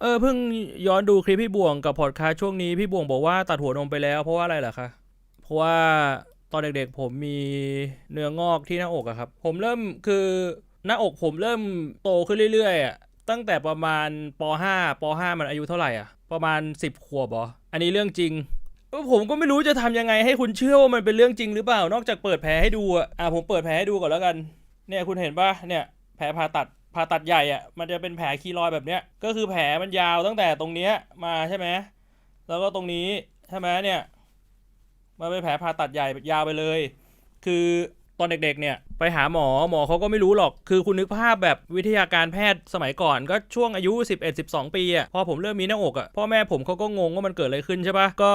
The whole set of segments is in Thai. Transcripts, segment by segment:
เออเพิ่งย้อนดูคลิปพี่บวงกับพอดคาสต์ช่วงนี้พี่บวงบอกว่าตัดหัวนมไปแล้วเพราะว่าอะไรเหรอคะเพราะว่าตอนเด็กๆผมมีเนื้องอกที่หน้าอกอะครับ ผมเริ่มคือหน้าอกผมเริ่มโตขึ้นเรื่อยๆอะตั้งแต่ประมาณป .5 ป .5 มันอายุเท่าไหร่อะประมาณ 10ขวบเหรออันนี้เรื่องจริงเออผมก็ไม่รู้จะทำยังไงให้คุณเชื่อว่ามันเป็นเรื่องจริงหรือเปล่านอกจากเปิดแผลให้ดูอะอะผมเปิดแผลให้ดูก่อนแล้วกัน เนี่ยคุณเห็นปะเนี่ยแผลผ่าตัด ผ่าตัดใหญ่อะมันจะเป็นแผลคีรอยแบบเนี้ย ก็คือแผลมันยาวตั้งแต่ตรงเนี้ยมาใช่ไหมแล้วก็ตรงนี้ใช่ไหมเนี่ยมันเป็นแผลผ่าตัดใหญ่ยาวไปเลย คือตอนเด็กๆเนี่ยไปหาหมอหมอเขาก็ไม่รู้หรอก คือคุณนึกภาพแบบวิทยาการแพทย์สมัยก่อนก็ช่วงอายุ 11 12 ปีอะพอผมเริ่มมีหน้าอกอะพ่อแม่ผมเขาก็งงว่ามันเกิดอะไรขึ้นใช่ปะก็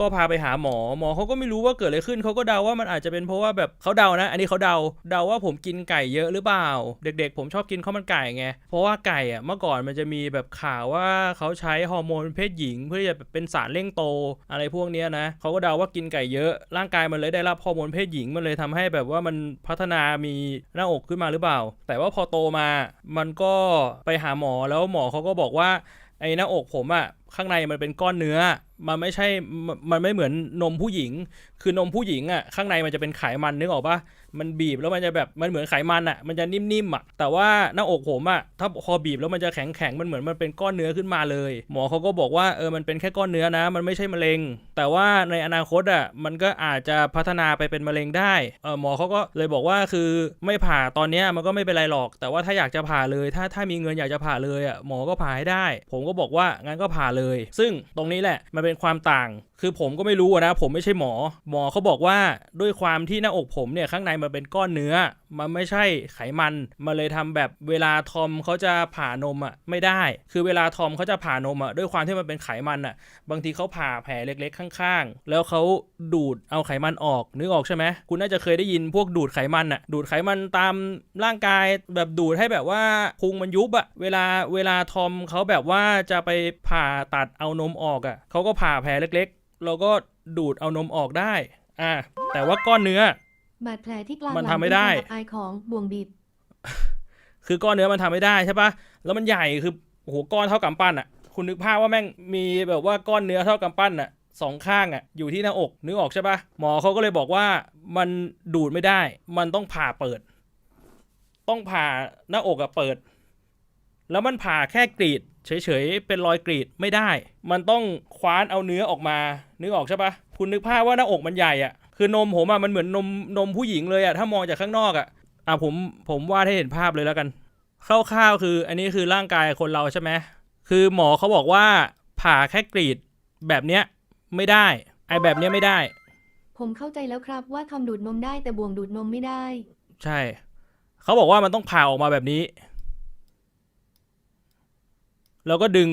ก็พาไปหาหมอ หมอเขาก็ไม่รู้ว่าเกิดอะไรขึ้นเขาก็เดาว่ามันอาจจะเป็นเพราะว่าแบบเขาเดานะ อันนี้เขาเดาเดาว่าผมกินไก่เยอะหรือเปล่า เด็ก ๆ ผมชอบกินข้าวมันไก่ไงเพราะว่าไก่อะเมื่อก่อนมันจะมีแบบข่าวว่าเขาใช้ฮอร์โมนเพศหญิง เพื่อจะเป็นสารเร่งโตอะไรพวกเนี้ยนะเขาก็เดาว่ากินไก่เยอะร่างกายมันเลยได้รับฮอร์โมนเพศหญิงมันเลยทำให้แบบว่ามันพัฒนามีหน้าอกขึ้นมาหรือเปล่า แต่ว่าพอโตมามันก็ไปหาหมอแล้วหมอเขาก็บอกว่าไอ้หน้าอกผมอะข้างในมันเป็นก้อนเนื้อ มันไม่ใช่ มันไม่เหมือนนมผู้หญิง คือนมผู้หญิงอะข้างในมันจะเป็นไขมันนึกออกปะมันบีบแล้วมันจะแบบ มันเหมือนไขมันอะมันจะนิ่มๆอะแต่ว่าหน้าอกผมอะถ้าพอบีบแล้วมันจะแข็งๆ มันเหมือนมันเป็นก้อนเนื้อขึ้นมาเลย หมอเขาก็บอกว่าเออ มันเป็นแค่ก้อนเนื้อนะ มันไม่ใช่มะเร็ง แต่ว่าในอนาคตอะมันก็อาจจะพัฒนาไปเป็นมะเร็งได้ เออหมอเขาก็เลยบอกว่าคือไม่ผ่าตอนนี้มันก็ไม่เป็นไรหรอก แต่ว่าถ้าอยากจะผ่าเลย ถ้าถ้ามีเงินอยากจะผ่าเลยอะหมอก็ผ่าให้ได้ ผมก็บอกว่างั้นก็ผ่าเลย ซึ่งตรงนี้แหละมันเป็นความต่าง คือผมก็ไม่รู้นะ ผมไม่ใช่หมอ หมอเขาบอกว่าด้วยความที่หน้าอกผมเนี่ยข้างในมันเป็นก้อนเนื้อ มันไม่ใช่ไขมัน มันเลยทำแบบเวลาทอมเขาจะผ่านมอะไม่ได้ คือเวลาทอมเขาจะผ่านมอะด้วยความที่มันเป็นไขมันอะ บางทีเขาผ่าแผลเล็กๆ ข้างๆ แล้วเขาดูดเอาไขมันออกนึกออกใช่ไหมคุณน่าจะเคยได้ยินพวกดูดไขมันอะดูดไขมันตามร่างกายแบบดูดให้แบบว่าพุงมันยุบอะเวลาเวลาทอมเขาแบบว่าจะไปผ่าตัดเอานมออกอะเขาก็ผ่าแผลเล็กๆ แล้วก็ดูดเอานมออกได้ อ่า แต่ว่าก้อนเนื้อ บาดแผลที่กลางมันหลังทำไม่ได้เป็นการอับอายของบ่วงบีบ คือก้อนเนื้อมันทำไม่ได้ใช่ปะแล้วมันใหญ่คือโอ้โหก้อนเท่ากำปั้นอะ คุณนึกภาพว่าแม่งมีแบบว่าก้อนเนื้อเท่ากำปั้นอะสองข้างอะอยู่ที่หน้าอกนึกออกใช่ปะหมอเขาก็เลยบอกว่ามันดูดไม่ได้ มันต้องผ่าเปิด ต้องผ่าหน้าอกอะเปิด แล้วมันผ่าแค่กรีด เฉยๆ เป็นรอยกรีดไม่ได้ มันต้องคว้านเอาเนื้อออกมา นึกออกใช่ปะคุณนึกภาพว่าหน้าอกมันใหญ่อะคือนมผมอะมันเหมือนนมนมผู้หญิงเลยอะถ้ามองจากข้างนอกอะอะผมผมวาดให้เห็นภาพเลยแล้วกันคร่าวๆคือ อันนี้คือร่างกายคนเราใช่ไหมคือหมอเขาบอกว่าผ่าแค่กรีดแบบเนี้ยไม่ได้ ไอแบบเนี้ยไม่ได้ ผมเข้าใจแล้วครับว่าทอมดูดนมได้แต่บ่วงดูดนมไม่ได้ ใช่ เขาบอกว่ามันต้องผ่าออกมาแบบนี้ แล้วก็ดึง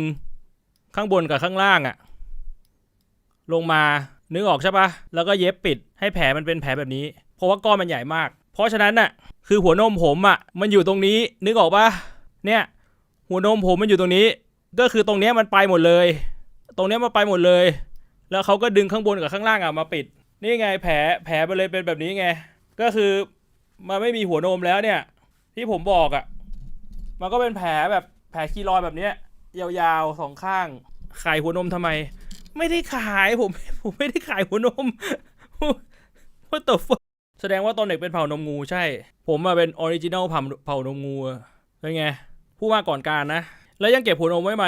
ข้างบนกับข้างล่างอะลงมานึกออกใช่ปะแล้วก็เย็บปิดให้แผลมันเป็นแผลแบบนี้ เพราะว่าก้อนมันใหญ่มาก เพราะฉะนั้นน่ะ คือหัวนมผมอะมันอยู่ตรงนี้นึกออกปะเนี่ย หัวนมผมมันอยู่ตรงนี้ ก็คือตรงเนี้ยมันไปหมดเลย ตรงเนี้ยมันไปหมดเลย แล้วเขาก็ดึงข้างบนกับข้างล่างอะมาปิด นี่ไงแผลแผลมันเลยเป็นแบบนี้ไง ก็คือมันไม่มีหัวนมแล้วเนี่ย ที่ผมบอกอะมันก็เป็นแผลแบบแผลคีรอยแบบเนี้ย ยาวๆสองข้าง ขายหัวนมทำไม ไม่ได้ขายผม ผมไม่ได้ขายหัวนม What the fuck แสดงว่าตอนเด็กเป็นเผ่านมงูใช่ ผมมาเป็นออริจินัลเผ่าเผ่านมงูเป็นไงผู้ว่าก่อนการนะ แล้วยังเก็บหัวนมไว้ไหม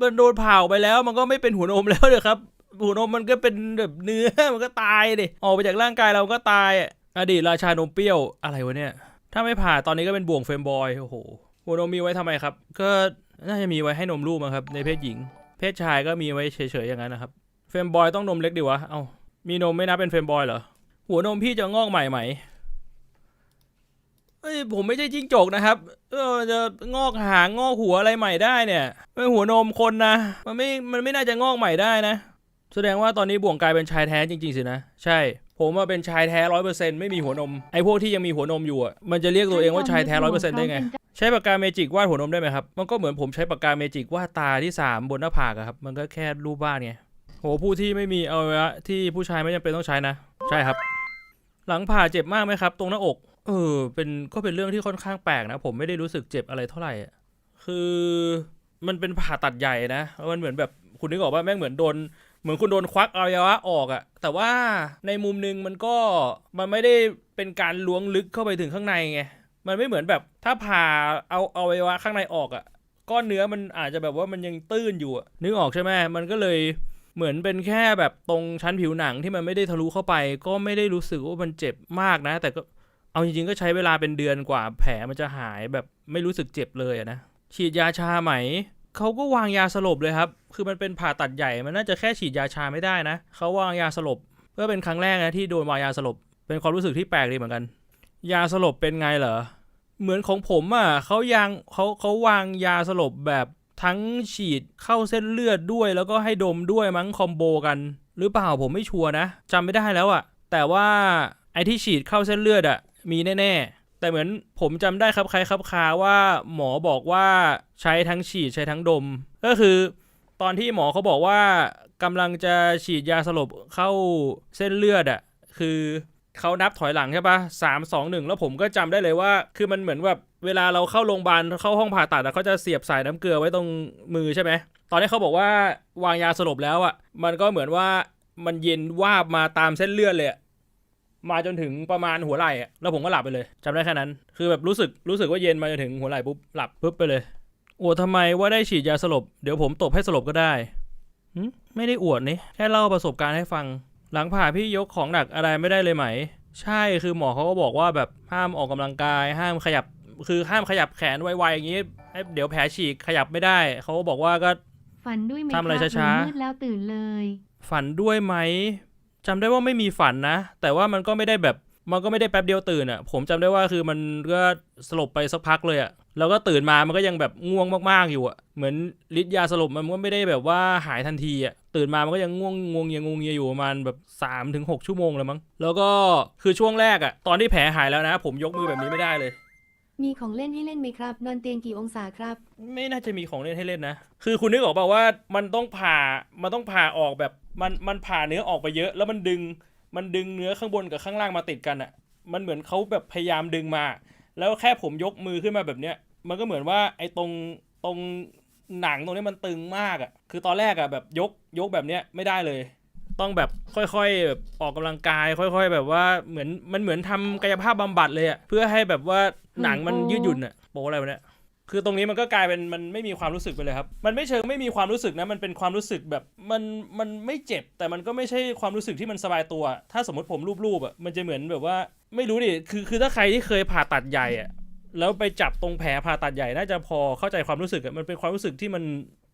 มันโดนเผาไปแล้วมันก็ไม่เป็นหัวนมแล้วเลยครับหัวนมมันก็เป็นแบบเนื้อมันก็ตายดิออกไปจากร่างกายเราก็ตายอะอดีตราชานมเปรี้ยวอะไรวะเนี่ย ถ้าไม่ผ่าตอนนี้ก็เป็นบ่วงเฟรมบอยโอ้โหหัวนมมีไว้ทำไมครับ ก็ น่าจะมีไว้ให้นมลูกมั้งครับ ในเพศหญิง เพศชายก็มีไว้เฉยๆอย่างนั้นนะครับ เฟมบอยต้องนมเล็กดิวะ เอ้ามีนมไม่นับเป็นเฟมบอยเหรอ หัวนมพี่จะงอกใหม่ไหมเอ้ยผมไม่ใช่จิ้งจกนะครับ เออจะงอกหางงอกหัวอะไรใหม่ได้เนี่ยเป็นหัวนมคนนะ มันไม่ มันไม่น่าจะงอกใหม่ได้นะ แสดงว่าตอนนี้บ่วงกลายเป็นชายแท้จริงๆสินะ ใช่ ผมมาเป็นชายแท้ร้อยเปอร์เซ็นต์ไม่มีหัวนม ไอ้พวกที่ยังมีหัวนมอยู่อะ มันจะเรียกตัวเองว่าชายแท้ร้อยเปอร์เซ็นต์ได้ไง ใช้ปากกาเมจิกวาดหัวนมได้ไหมครับ มันก็เหมือนผมใช้ปากกาเมจิกวาดตาที่สามบนหน้าผากอะครับ มันก็แค่รูปบ้านไง โห ผู้ที่ไม่มีเอวัยวะที่ผู้ชายไม่จำเป็นต้องใช้นะ ใช่ครับ หลังผ่าเจ็บมากไหมครับ ตรงหน้าอก เออ เป็นก็เป็นเรื่องที่ค่อนข้างแปลกนะ ผมไม่ได้รู้สึกเจ็บอะไรเท่าไหร่ คือมันเป็นผ่าตัดใหญ่นะ มันเหมือนแบบคุณนึกออกว่าแม่งเหมือนโดนเหมือนคุณโดนควักอวัยวะออกอะแต่ว่าในมุมหนึงมันก็มันไม่ได้เป็นการล้วงลึกเข้าไปถึงข้างในไง มันไม่เหมือนแบบถ้าผ่าเอาเอาอวัยวะข้างในออกอะก้อนเนื้อมันอาจจะแบบว่ามันยังตื้นอยู่นึกออกใช่ไหมมันก็เลยเหมือนเป็นแค่แบบตรงชั้นผิวหนังที่มันไม่ได้ทะลุเข้าไป ก็ไม่ได้รู้สึกว่ามันเจ็บมากนะ แต่ก็เอาจริงๆก็ใช้เวลาเป็นเดือนกว่า แผลมันจะหายแบบไม่รู้สึกเจ็บเลยนะฉีดยาชาไหมเขาก็วางยาสลบเลยครับ คือมันเป็นผ่าตัดใหญ่มันน่าจะแค่ฉีดยาชาไม่ได้นะเขาวางยาสลบเพื่อเป็นครั้งแรกนะที่โดนวางยาสลบเป็นความรู้สึกที่แปลกดีเหมือนกัน ยาสลบเป็นไงเหรอ เหมือนของผมอะเขายางเขาเขาวางยาสลบแบบทั้งฉีดเข้าเส้นเลือดด้วย แล้วก็ให้ดมด้วยมั้งคอมโบกัน หรือเปล่าผมไม่ชัวร์นะจำไม่ได้แล้วอะ แต่ว่าไอ้ที่ฉีดเข้าเส้นเลือดอะมีแน่ๆ แต่เหมือนผมจำได้ครับใครครับคาว่าหมอบอกว่าใช้ทั้งฉีดใช้ทั้งดม ก็คือตอนที่หมอเขาบอกว่ากำลังจะฉีดยาสลบเข้าเส้นเลือดอะ่ะคือ เขานับถอยหลังใช่ปะสามสองหนึ่งแล้วผมก็จำได้เลยว่า คือมันเหมือนแบบเวลาเราเข้าโรงพยาบาลเข้าห้องผ่าตัดเขาจะเสียบสายน้ำเกลือไว้ตรงมือใช่ไหมตอนนี้เขาบอกว่าวางยาสลบแล้วอะ่ะ มันก็เหมือนว่ามันเย็นวาบมาตามเส้นเลือดเลยมาจนถึงประมาณหัวไหล่อะแล้วผมก็หลับไปเลยจำได้แค่นั้น คือแบบรู้สึกรู้สึกว่าเย็นมาจนถึงหัวไหล่ปุ๊บหลับปุ๊บไปเลยอวดทำไมว่าได้ฉีดยาสลบ เดี๋ยวผมตบให้สลบก็ได้หึไม่ได้อวดนี่แค่เล่าประสบการณ์ให้ฟัง หลังผ่าพี่ยกของหนักอะไรไม่ได้เลยไหม ใช่คือหมอเขาก็บอกว่าแบบห้ามออกกำลังกาย ห้ามขยับ คือห้ามขยับแขนไวๆอย่างนี้ให้เดี๋ยวแผลฉีกขยับไม่ได้เขาก็บอกว่าก็ฝันด้วยไหมทำอะไรครับช้าๆหรือมืดแล้วตื่นเลย ฝันด้วยไหมจำได้ว่าไม่มีฝันนะ แต่ว่ามันก็ไม่ได้แบบมันก็ไม่ได้แป๊บเดียวตื่นอะ่ะ ผมจำได้ว่าคือมันก็สลบไปสักพักเลยอะ่ะ แล้วก็ตื่นมามันก็ยังแบบง่วงมากๆอยู่อะ่ะเหมือนฤทธิ์ยาสลบมันก็ไม่ได้แบบว่าหายทันทีอะ่ะตื่นมามันก็ยังง่วงงวงเงียงวงเงียอยู่ประมาณแบบ3าถึงหชั่วโมงแล้วมั้งแล้วก็คือช่วงแรกอะ่ะตอนที่แผลหายแล้วนะ ผมยกมือแบบนี้ไม่ได้เลย มีของเล่นให้เล่นไหมครับ นอนเตียงกี่องศาครับ ไม่น่าจะมีของเล่นให้เล่นนะ คือคุณนึกออกเปล่าว่ามันต้องผ่ามันต้องผ่าออกแบบมันมันผ่าเนื้อออกไปเยอะ แล้วมันดึงมันดึงเนื้อข้างบนกับข้างล่างมาติดกันอะ่ะ มันเหมือนเขาแบบพยายามดึงมา แล้วแค่ผมยกมือขึ้นมาแบบเนี้ย มันก็เหมือนว่าไอ้ตรงตรงหนังตรงนี้มันตึงมากอะ่ะ คือตอนแรกอะ่ะแบบยกยกแบบเนี้ยไม่ได้เลย ต้องแบบค่อยๆแบบออกกำลังกาย ค่อย ๆ แบบว่าเหมือนมันเหมือนทำกายภาพบำบัดเลยอะ่ะเพื่อให้แบบว่าหนังมันยืดหยุ่นอะ่ะโปอะไรวะเนี่ยคือตรงนี้มันก็กลายเป็นมันไม่มีความรู้สึกไปเลยครับ มันไม่เชิงไม่มีความรู้สึกนะมันเป็นความรู้สึกแบบมันมันไม่เจ็บ แต่มันก็ไม่ใช่ความรู้สึกที่มันสบายตัว ถ้าสมมติผมรูปๆอะมันจะเหมือนแบบว่าไม่รู้ดิคือคือถ้าใครที่เคยผ่าตัดใหญ่อะ แล้วไปจับตรงแผลผ่าตัดใหญ่น่าจะพอเข้าใจความรู้สึกอะมันเป็นความรู้สึกที่มัน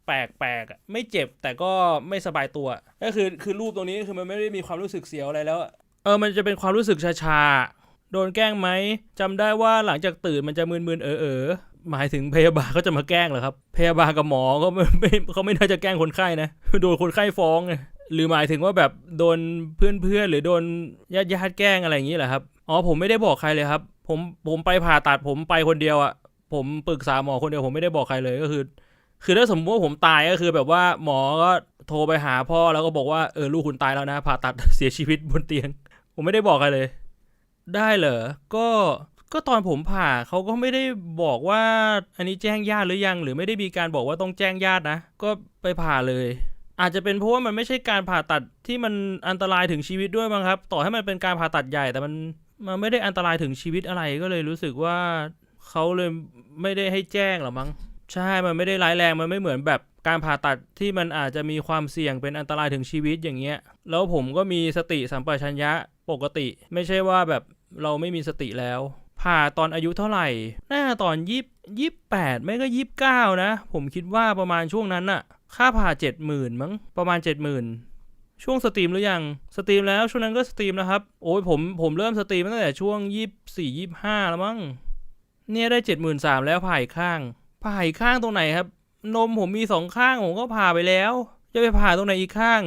แปลกแปลกๆอะไม่เจ็บแต่ก็ไม่สบายตัว ก็คือคือรูปตรงนี้คือมันไม่ได้มีความรู้สึกเสียวอะไรแล้ว เออมันจะเป็นความรู้สึกชาๆ โดนแกล้งไหมจำได้ว่าหลังจากตื่นมันจะมึนๆเออเออหมายถึงพยาบาลเขาจะมาแกล้งเหรอครับ พยาบาลกับหมอก็ไม่ไม่เขาไม่น่าจะแกล้งคนไข้นะโดนคนไข้ฟ้องไงหรือหมายถึงว่าแบบโดนเพื่อนๆหรือโดนญาติญาติแกล้งอะไรอย่างนี้เหรอครับ อ๋อผมไม่ได้บอกใครเลยครับ ผมผมไปผ่าตัดผมไปคนเดียวอะผมปรึกษาหมอคนเดียวผมไม่ได้บอกใครเลยก็คือ คือถ้าสมมติว่าผมตายก็คือแบบว่าหมอก็โทรไปหาพ่อแล้วก็บอกว่าเออลูกคุณตายแล้วนะ ผ่าตัดเสียชีวิตบนเตียง ผมไม่ได้บอกใครเลย ได้เหรอก็ก็ตอนผมผ่าเขาก็ไม่ได้บอกว่าอันนี้แจ้งญาติหรือยัง หรือไม่ได้มีการบอกว่าต้องแจ้งญาตินะ ก็ไปผ่าเลย อาจจะเป็นเพราะว่ามันไม่ใช่การผ่าตัดที่มันอันตรายถึงชีวิตด้วยมั้งครับ ต่อให้มันเป็นการผ่าตัดใหญ่แต่มัน มันไม่ได้อันตรายถึงชีวิตอะไรก็เลยรู้สึกว่าเขาเลยไม่ได้ให้แจ้งหรอมั้งใช่ มันไม่ได้ร้ายแรง มันไม่เหมือนแบบการผ่าตัดที่มันอาจจะมีความเสี่ยงเป็นอันตรายถึงชีวิตอย่างเงี้ย แล้วผมก็มีสติสัมปชัญญะปกติ ไม่ใช่ว่าแบบเราไม่มีสติแล้ว ผ่าตอนอายุเท่าไหร่ น่าตอนยี่ยี่แปดไม่ก็ยี่เก้านะ ผมคิดว่าประมาณช่วงนั้นน่ะ ค่าผ่าเจ็ดหมื่นมั้ง ประมาณเจ็ดหมื่น ช่วงสตรีมหรือยังสตรีมแล้วช่วงนั้นก็สตรีมแล้วครับโอ้ยผมผมเริ่มสตรีมตั้งแต่ช่วงยี่สี่ยี่ห้าแล้วมั้งเนี่ยได้เจ็ดหมื่นสามแล้วผ่าอีกข้าง ผ่าอีกข้างตรงไหนครับ นมผมมีสองข้างผมก็ผ่าไปแล้ว จะไปผ่าตรงไหนอีกข้าง